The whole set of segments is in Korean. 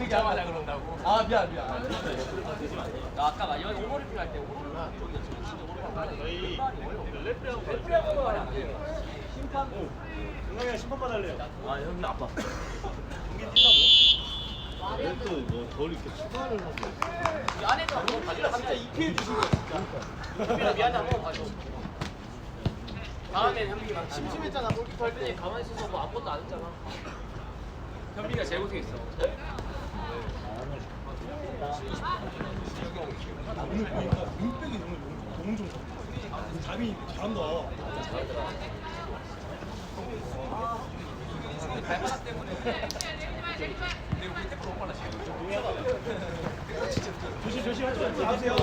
얘기하자 그런다고. 아 미안 미안. 나 아까 막 여기 오버리핑 할때 진짜 오버리핑 저희 레프리하고 레프리하고는 말이 안 돼요. 심판. 중앙에 심판 받을래요. 아 형님 아빠. 또뭐더 이렇게 추가를 하고. 이 안에서 한번 봐줘. 진짜 EPL 주신 거 진짜. 현빈아 미안해 한번 봐줘. 다음엔 현빈이가 심심했잖아 골키퍼 할 때 가만히 있어서 뭐 아무것도 안 했잖아. 현빈이가 제일 고생했어. 오늘 보니까 눈백이 너무 너무 좋아. 잠이 잘한다. 조심 조심 하지 마세요.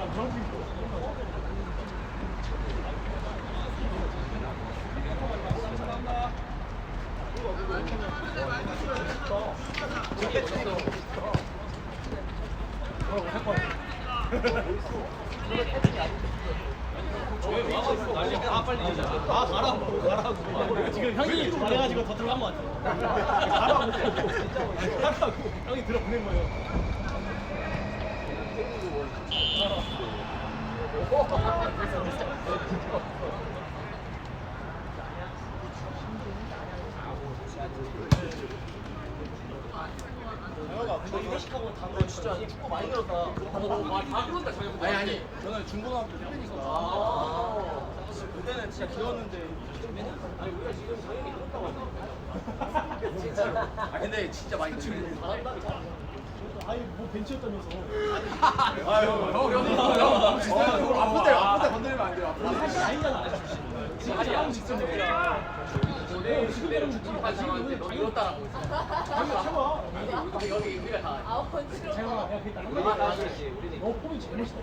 아 빨리 가자. 아 가라고 가라고. 지금 형이 거예요. 근데 이거 시하고 단거 진짜 축구 많이 늘었다. 와, 다 늘었다 저희. 아니 아니. 저는 중고등학교 있어서. 아. 그때는 진짜 귀여웠는데. 아니 우리가 지금 당연히 늘었다고 하잖아. 진짜로. 아 근데 진짜 많이 늘었네. 잘한다. 아니 뭐 벤치였다면서. 아유, 형, 형, 형, 진짜 아플 때 건드리면 안 돼요. 사실 아니잖아. 아니, 형 직접 내가. 내 그대로 축구판 상황인데 너 이렇다라고. 형이 최고야. 여기 여기 우리가 다. 아홉 번째로 제가 내가 그랬다. 우리가 다 그렇지. 우리는 너 폼이 제일 멋있다.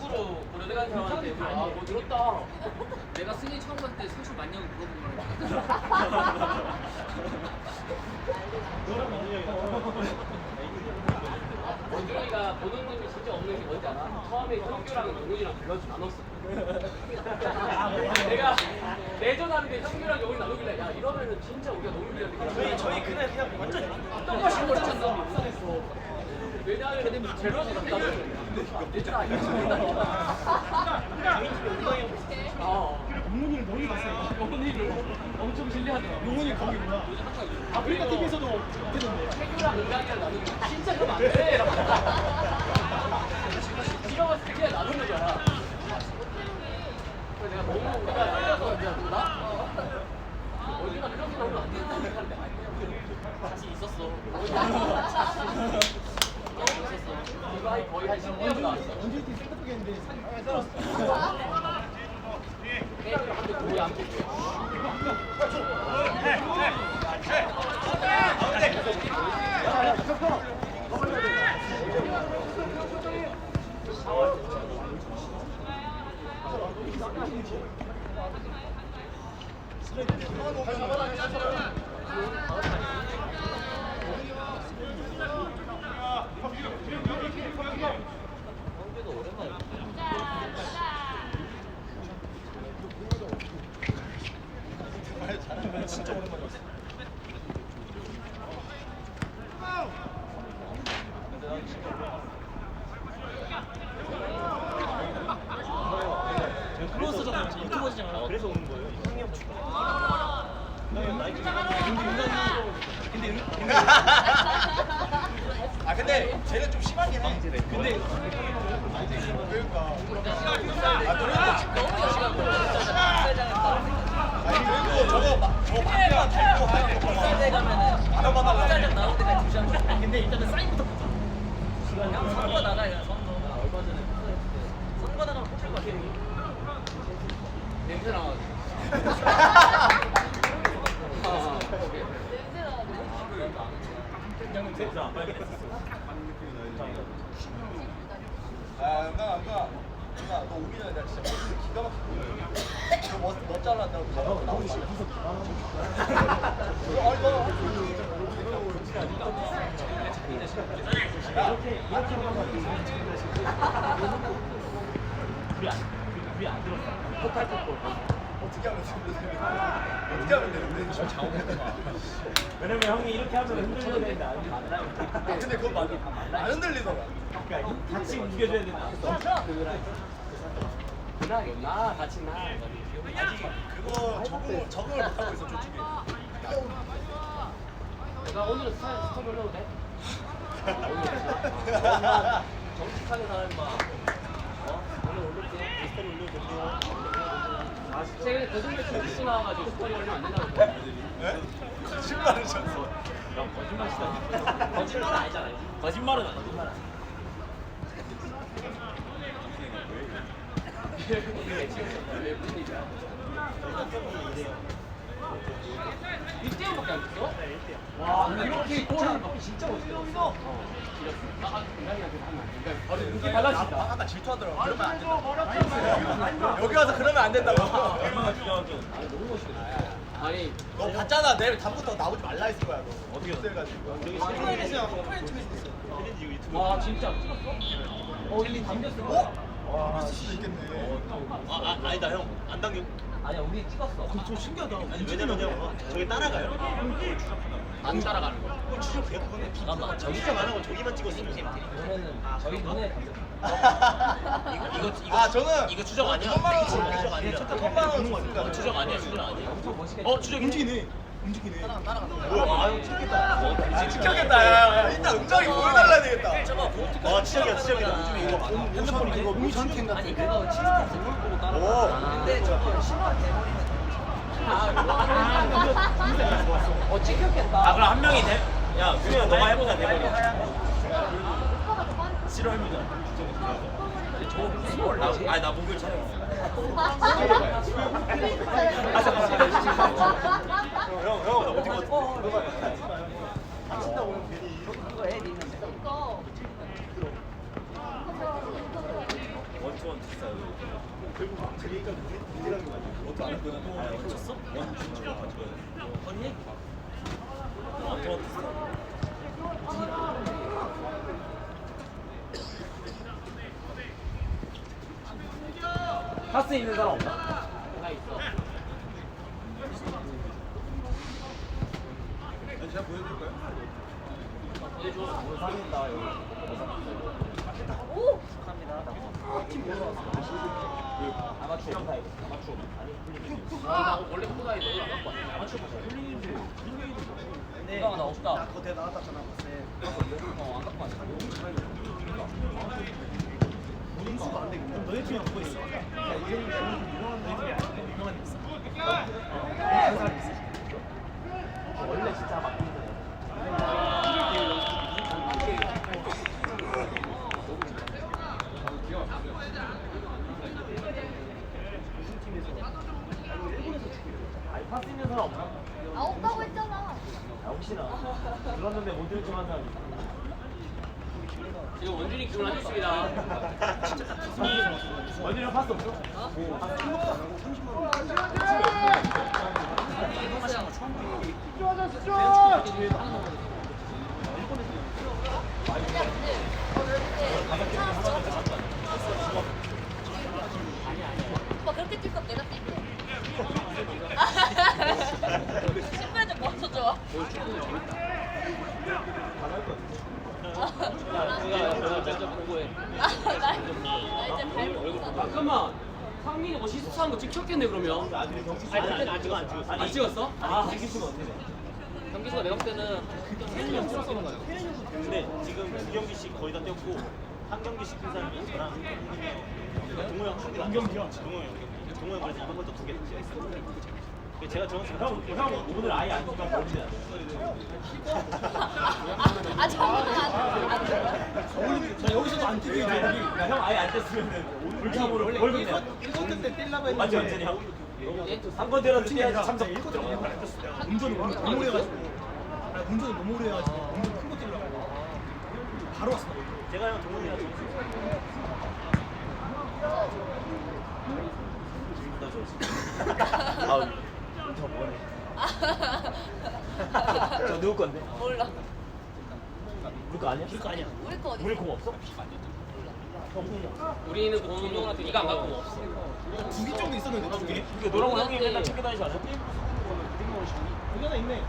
축구로 고려대간 사람한테 아뭐 늘었다. 내가 승리 처음 봤을 때 선수 만년 물어본 너랑 나중에. 원준이가 보는 눈이 진짜 없는 게 뭔지 알아? 처음에 형규랑 영훈이랑 밸런스 나눴어. 내가 내전하는데 형규랑 영훈이 나누길래 야 이러면은 진짜 우리가 너무 유리한데 저희 저희 그날 그냥 완전 똑같이 버렸잖아. 왜냐하면 젤러스 나도 내전 아니야. 어. 용문이를 너무 봤어요. 영훈이를 엄청 신뢰하더라. 용문이 거기 뭐야? 아프리카 TV에서도 했는데. 태규랑 은강이랑 나누는 거 진짜 그러면 안 돼. 이러고. 지가 봤을 자신 있었어. 있었어. 이거 거의 한 10년 나왔어. 원주리 팀 생각하게 했는데 사진 떨었어. 게임을 한대 거의 안 보고. Hadi. 냄새 나가지고 아, 냄새 나는데? 그냥 진짜 안 빨개졌어. 안가 안가 안가 너 오기 전에 내가 진짜 머리 기가 막히게 너뭐 너 잘랐다고 너 나오기 싫어 아니 너 어떻게 하면 되는데 어떻게 하면 되는데 왜냐면 형이 이렇게 하면 흔들려야 되는데 안 돼. 근데 그건 맞아 안 흔들리더라 그러니까 같이 움직여줘야 된다. 그나겠나 같이 나. 아직 그거 적응을 적응을 못 하고 있어 솔직히 내가 오늘은 스타일 스톱 올려도 돼? 정직하게 살아봐. 어? 최근에 거짓말 뉴스 나와가지고 스토리 올리면 안 된다고. 예? 거짓말을 쳤어 거짓말 치다. 거짓말은 아니잖아. 거짓말은 아니야. 왜 무슨 일이야? 1대0밖에 안 됐어? 와, 이렇게 골을 넣기 진짜 멋있어. 아, 인간이한테 하면 안 돼. 바로 눈이 달라진다. 아, 아까 질투하더라고 그러면 안 된다고 여기 와서 그러면 안 된다고 얼마나 중요하죠. 아니, 너무 멋있다. 아니, 너 봤잖아 내일 다음부터 나오지 말라 했을 거야 너 어떻게 해가지고 와, 진짜 찍었어? 어, 일리 담겼어. 어? 있을 수도 있겠네 아, 아 아니다 형. 안 당겨. 아니야, 우리 찍었어. 좀 신기하다. 아니 왜냐면요. 저기 따라가요. 안 따라가는 거야. 추적 100%. 잠깐만. 저기서 안 하고 저기만 찍었으면 그러면은 저희 눈에 담겼어. 이거 이거 아 저는 이거 추적 아니야? 그것만 하고 추적 추적 아니야. 아니야 그것만 죽으니까 이거 추적 아니야? 추적 아니야? 엄청 멋있게. 어 추적 움직이네. 뭐야 아유 찍겠다 찍혔겠다 야야야 이따 은정이 보여달라야 되겠다 아 추적이야 추적이다. 요즘에 이거. 핸드폰이 그거 모션 캠 아니, 그거 치즈테스트 물 보고 따라가. 오 근데 저거 신호가 어, 찍혔겠다. 아 그럼 한 명이 돼? 야 수야 너가 해보자 내 머리. 싫어해보자. 나, 아니 나 목요일 촬영. 형, 형, 나 어디 갔어? 다친다고 형 괜히 그거 애 있는데. 원투원 진짜. 결국 자기가 문제라는 거 아니야 어떻게 안 했거든 아, 쳤어? 원투원 진짜 맞죠. 언니? 원투원 진짜. 파스 있는 사람 없나? 나 있어. 제가 보여드릴까요? 해줘. 뭘 사겠다, 여기. 팀 보러 왔어. 아마추어 타입. 아마추어. 아니, 아, 나 원래 코다이 너무 안 갖고 왔어. 아마추어 타입. 근데 나 없다. 그거 대 나왔다잖아 봤을 어, 안 갖고 왔어. 인수가 안 되겠네 너네 팀에 누구 있어? 원래 진짜 맞는 아니 파스 있는 사람 없나? 아 없다고 했잖아. 아, 혹시나 들었는데 못 들을 척한 사람 있어. 지금 원준이 기분 안 좋습니다. 원준이랑 파스 없죠? 오빠 그렇게 뛸 거면 내가 뛸게. 신발 좀 벗어줘. 나나 이제 발 벗어. 잠깐만. 상민이 뭐 시스하는 거 찍혔겠네 그러면. 아니 그때는 안 찍었어. 안 찍었어. 안 찍었어? 아 경기수가 어떻게 돼? 경기수가 내가 볼 때는 세명 찍었어 가요. 근데 지금 이경기 씨 거의 다 뛰었고 한 경기 시킨 사람이 저랑 동호 형 한개 남겼어. 동호 형. 동호 형 그래서 이번 것도 두개 됐어요. 제가 정했어요. 형, 형 오늘 아예 안 뛰니까 모르지 아 돼. 나 여기서도 안 뛰고 여기 형 아예 안 뗐으면 불참으로 원래 벌금 내. 1쿼터 때 뛸라고 했는데 맞지 완전히 형. 한번 때라도 뛰어야지 참석. 운전이 너무 오래 해가지고. 운전이 너무 오래 해가지고 운전 큰거 뛰려고. 바로 왔어. 제가 형 동훈이랑 정 존나 좋았어. 아, 저 뭐래. 저 누구 건데? 몰라. 우리 거 아니야? 우리 거 아니야. 우리 거 어디? 우리 공 없어? 우리는 공룡 네가 안 갖고 없어. 두개 정도 있었는데 두 개? 그게 너랑 형이 맨날 챙겨 다니지 않아? 여기 하나 있네.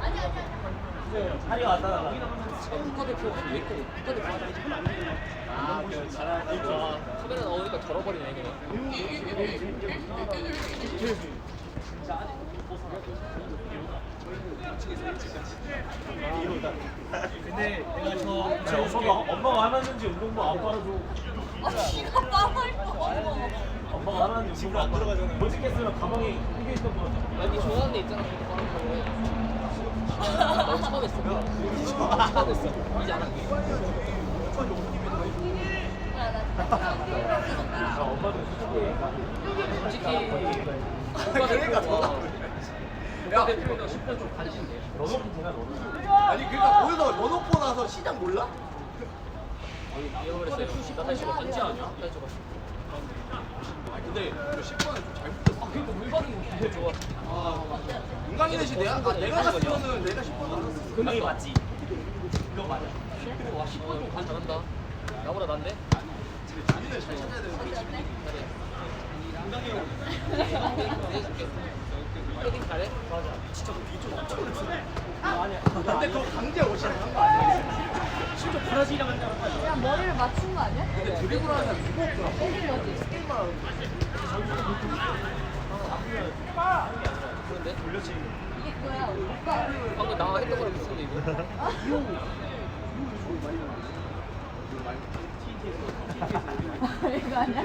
아니 아니 아니. 하리가 왔다 나가. 국가대표 국가대표 아. 아, 그 거. 소변은 어우니까 절어버리네 그냥. 근데 내가 저, 저 엄마가, 엄마가 하나는지 운동부 안 빨아줘. 아 지가 빵을 거. 엄마가 하나는지 집으로 안 들어가잖아. 멋있겠으면 가방에 이게 있던 거 같아. 아니 좋아하는 데 있잖아. 너 처음 했어. 처음 했어. 이제 안 할게. 아, 엄마도 솔직히 그러니까 더 국가대표가 10년 좀 가지신데. 너는 제가 너는. 아니 그러니까 거기서 넣어놓고 나서 시장 몰라? 잃어버렸어요. 나 다시 던지 아니야? 나 저거. 근데 10번은 좀 잘못했어. 그러니까 물발이 되게 좋아. 은강이 대신 내가 아, 내가 갔으면은 내가 10번 갔었어. 그게 맞지. 그거 맞아. 와 10분 좀간 잘한다. 나보다 난데? 오빠. 방금 나 했던 거랑 비슷한데 이거? 이거 아니야? 아니 내부에 들어가라. 그거 아니야?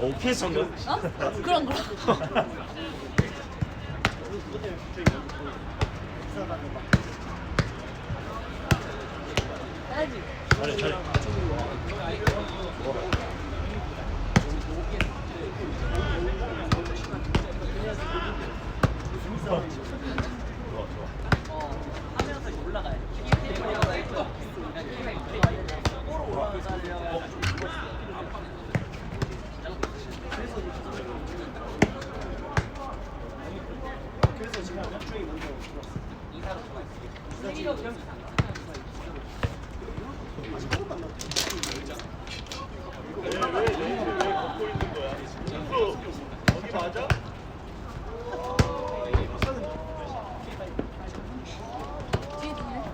오, 피해서 정전. 어? 그런 거. 해야지. 잘해, 잘해. 뒤에 뒤에.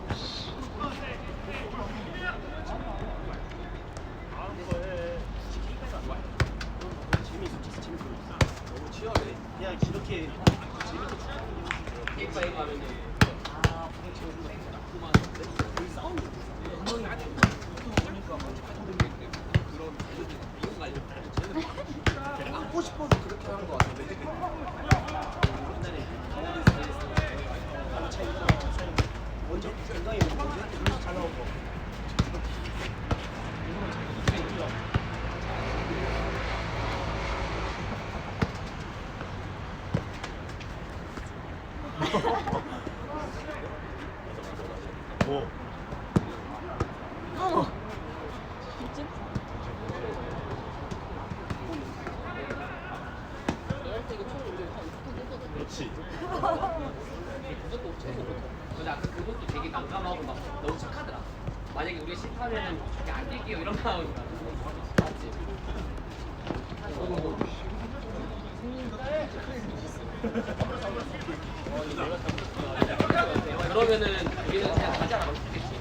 그냥 이렇게 게임바 이거 안고 싶어서 그렇게 하는 거 같은데. 먼저 은강이 먼저 잘 나온 거. 뭐. 어. 이쯤? 내가 할때 이거 처음 우리 한 6분 했거든. 그렇지. 그것도 처음 못했어. 근데 아까 그것도 되게 난감하고 막 너무 착하더라. 만약에 우리가 실패하면은 그냥 안 뛸게요 이런 거 나오니까. 맞지? 그러면은 우리는 그냥 가자라고 했겠지.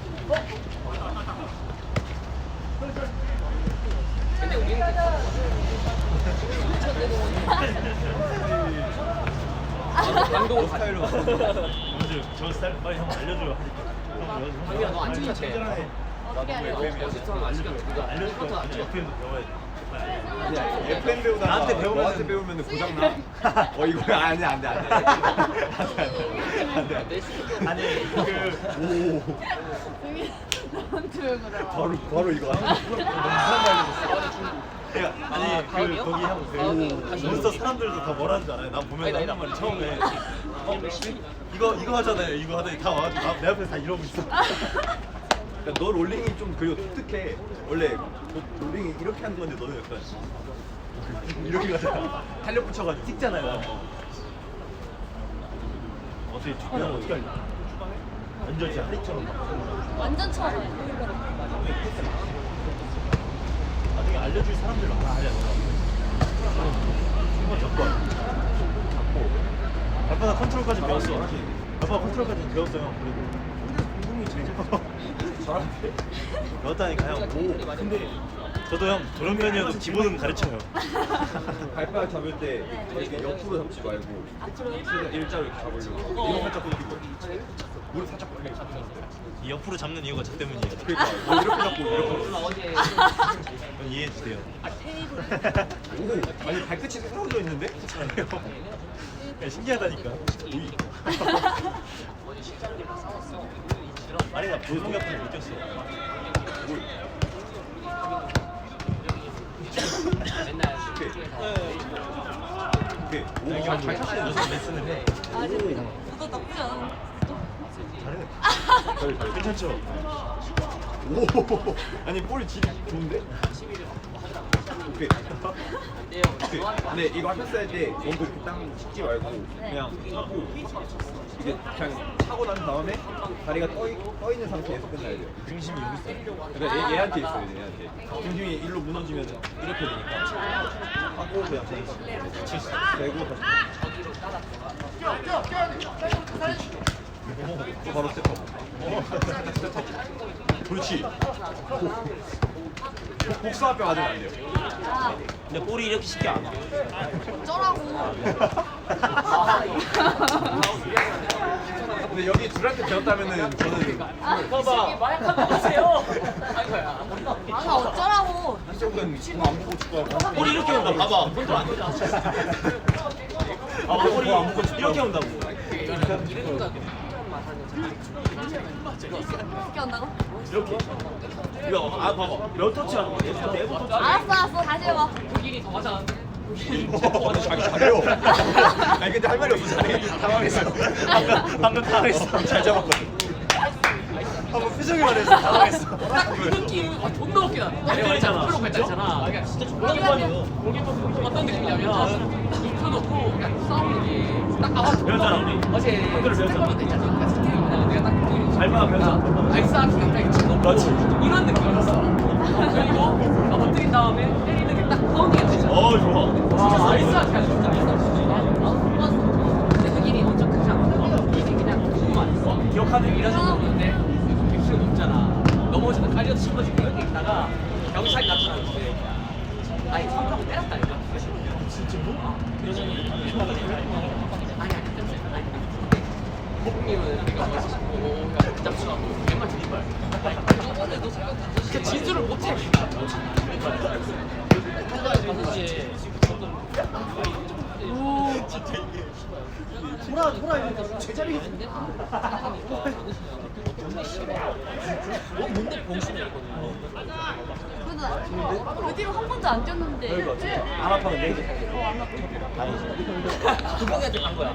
근데 우리는 감독으로 스타일로 먼저 저 스타일 빨리 한번 알려줘요. 강민아 너안 찍어 쟤. 어떻게 하려? 어시스트 하면 안 찍어. 이거 알려줄 이것도 거안 찍어. FM도 배워야 돼. FM 배우다가 나한테 너한테 배우면 고장 나. 어 이거 아니 안돼 안돼 안돼 안돼. 아니 그 그래? 바로 바로 이거 내가 아니 아, 그? 거기 하고 몬스터 사람들도 다 뭐라 하는 줄 알아요? 난 보면 아니다. 말이 처음에 어 이거 이거 하잖아요. 이거 하더니 다 와가지고 나- 내 앞에서 다 이러고 있어. 그러니까 너 롤링이 좀 그리고 독특해. 원래 너 롤링이 이렇게 하는 건데 너는 약간 이렇게 가잖아. 탄력 붙여가지고 찍잖아요. 어떻게 축구는 어떻게 할래? 완전 진짜 하리처럼 막 완전 처음. 나중에 알려줄 사람들 많아 하려 한번 접고 잡고 발바닥 컨트롤까지 배웠어. 발바닥 컨트롤까지 배웠어요 그리고. 운동이 제일 잘하는데? 배웠다니까 형. 오. 근데 저도 형 도련변이어도 기본은 가르쳐요. 발바닥 잡을 때 이렇게 옆으로 잡지 말고 일자로 이렇게 잡으려고. 이거 살짝 굴리고 무릎 살짝 굴리고 이 옆으로 잡는 이유가 저 때문이에요. 그러니까 너 이렇게 잡고 이렇게 형 이해해 주세요. 오, 아니 발끝이 세워져 있는데? 야, 신기하다니까 오이 아니 나 보성 옆에 느꼈어 오케이 오케이 오, 잘, 잘 차시네 요새 레슨을 해 아, 진짜. 너도 나쁘지 않아. 잘해 잘 괜찮죠? 오 아니 볼 질이 좋은데? 오케이. 근데 이거 하셨을 할때 원고 이렇게 땅 찍지 말고 그냥 하고 이게 그냥 차고 난 다음에 다리가 떠, 있, 떠 있는 상태에서 끝나야 돼요. 중심이 여기 있어요. 그러니까 얘, 얘한테 있어요 얘한테. 중심이 일로 무너지면 이렇게 되니까. 하고 그냥 대고 다시 또 바로 스텝하고. 스텝하고 그렇지 복숭아뼈 맞으면 안 돼요 근데 볼이 이렇게 쉽게 안 돼. 어쩌라고. 근데 여기 둘한테 배웠다면은 저는 봐봐 마약한 거 하세요 아, 어쩌라고. 이쪽은 공안 보고 축구하고 볼이 이렇게 온다. 봐봐. 볼도 안 되잖아. 아, 볼이 이렇게 온다고. 어떻게 한다고? 이렇게. 이거 아 봐봐. 몇 터치 하는 거야? 네번 터치. 알았어, 알았어. 다시 해봐. 독일이 더 하자 어, 자기 잘해요 아니 근데 할 말이 없어 자기 당황했어요 방금 당했어. 잘 잡았거든 방금 표정이 말했어. 당했어. 딱그 느낌 아, 존나 웃기다 있잖아 프로 했잖아 그러니까 진짜 존나 좋아해요 어떤 느낌이냐면 눕혀놓고 그냥 싸우는 게딱 아마 배웠잖아, 우리. 어제. 스텝 때 있잖아 잘 봐, 배웠잖아. 아이스하키 갖다 이렇게 쳐놓고 그렇지. 이런 느낌이었어. 그리고 아, 엎드린 다음에 때리는 게 딱 파운딩이 되잖아 어, 좋아. 진짜 아이스하키 하는 진짜 아이스하키. 근데 흑인이 엄청 크지 않아? 이게 그냥 조금만 기억하는 이런 정도인데? 100kg 넘잖아. 넘어지면 깔려서 씹어지고 이런 게 있다가 경찰이 나타나는데 아니 성격을 때렸다니까? 진짜 뭐? 그러더니 땜세 아니 목님은 내가 멋있고 잡수하고 맨날 드리발 저번에도 새벽 5시 진술을 못해 다섯 시에 돌아 돌아 이러니까 제자리에 있는데 너 뭔데 병신이야 이거는 그래도 그 뒤로 한 번도 안 뛰었는데. 안 아파는데? 어, 안 아파. 아니지. 두명한테 간 거야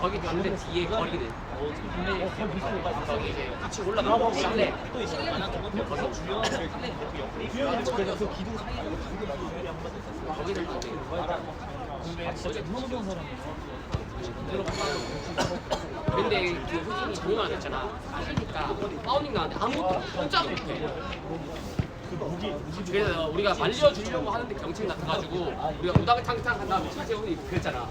거기 갔는데 뒤에 거리는 거기 이제 같이 올라가고 실내 또 있어 거기 주변 실내 그래서 그 기둥 사이에 거기를 갔대 어제 누가 보는 사람이야 근데 그 흑인이 적용 안 했잖아. 하니까 파운딩 나는데 아무것도 꼼짝 못해 그래서 우리가 말려주려고 하는데 경찰이 나타가지고 우리가 우당탕탕 한 다음에 차재훈이 그랬잖아.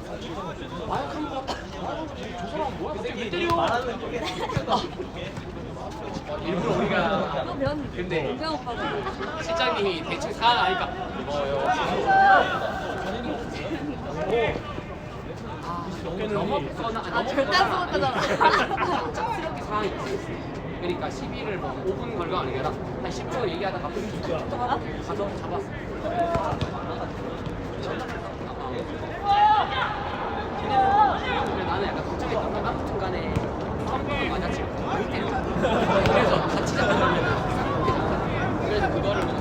마약한 거 같다 저 사람 뭐야 왜 때려 일부러 우리가 또 배웠는데. 근데 오빠가. 실장님이 대충 아 너무 넘었거나 아, 절대 안 써봤다잖아. 짝스럽게 상황이 있었어 그러니까 12를 뭐 5분 걸가 아니라 한 10초 얘기하다가 툭툭툭 하고 가서 잡았어. 나는 약간 걱정했던 건 아무튼 간에 한 번은 맞았지. 그래서 같이 잡으면 그래서 그거를 뭐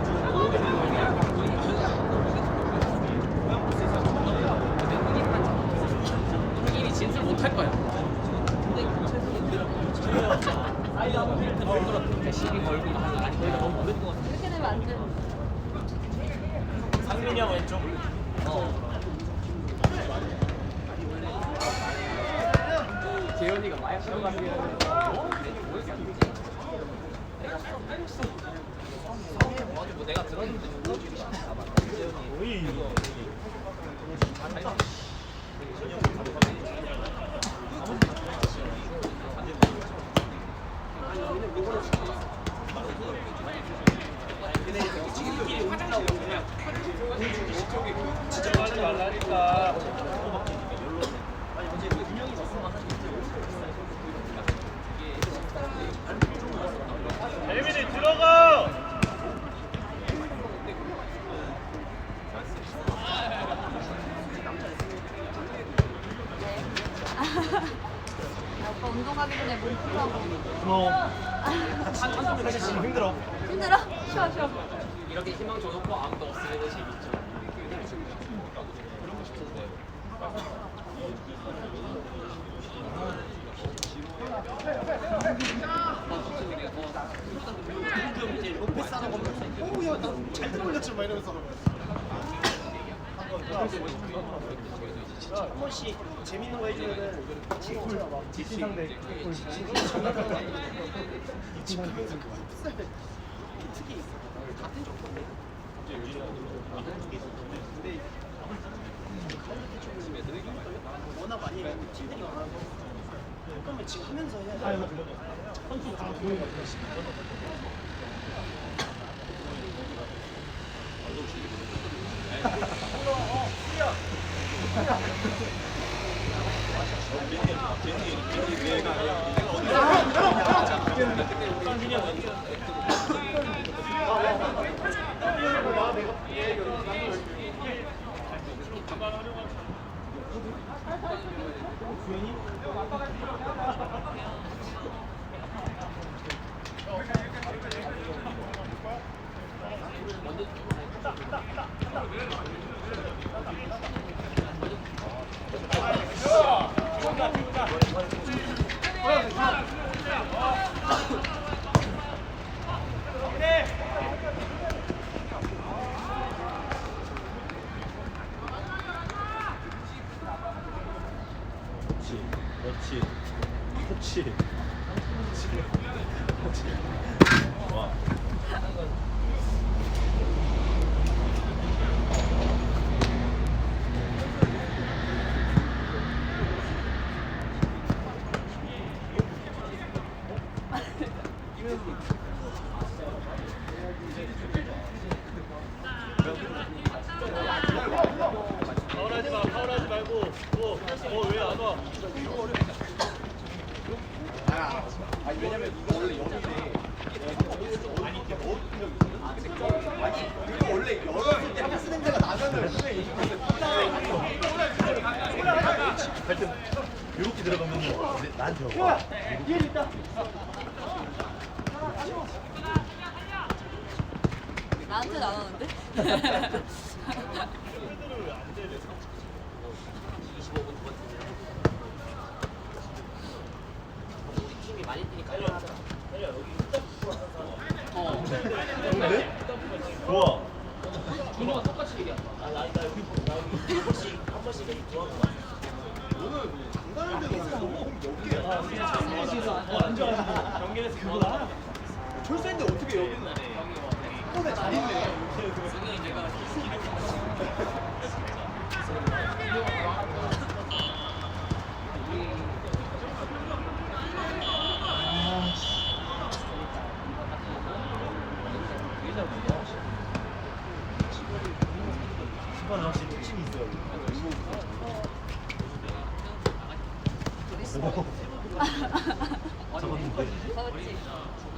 흑인만 잡아. 흑인이 진술 못할 거야. 시비 걸고 하는 아니 거기가 너무 오랫동안 그렇게 되면 안 되는. 상민이 형 왼쪽. 재현이가 마약 들어가는 게 뭐 내가 들었는데 재민이 들어가. 아, 오빠 운동하기 전에 몸 풀라고. 고마워. 사실 지금 힘들어. 힘들어? 쉬어, 쉬어. 이렇게 희망 줘놓고 아무도 없으면 재밌죠. 잘못 올렸지 막 이러면서 한 번씩 재밌는 거 해주면은 지상대 워낙 많이 팀들이 많아서 그러면 지금 하면서 해야 돼 선수 다 보는 거 같아 그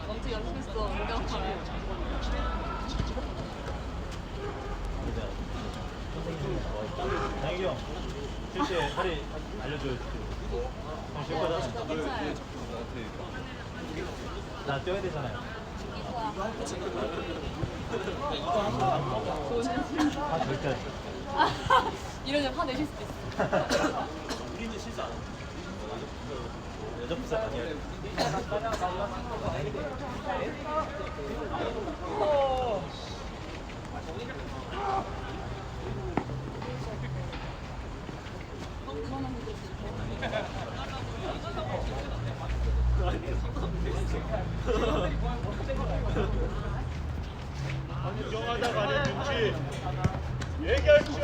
엄청 연습했어. 좋아했다. 장혁이 형, 쉴때 허리 알려줘요. 형, 쉴. 괜찮아요. 나 뛰어야 되잖아요. 아, 절대. 이러면 화내실 수도 있어. 우리는 실수 안 해. 여자 부산 아니야. 인정하다가 아닌 눈치 얘기할 시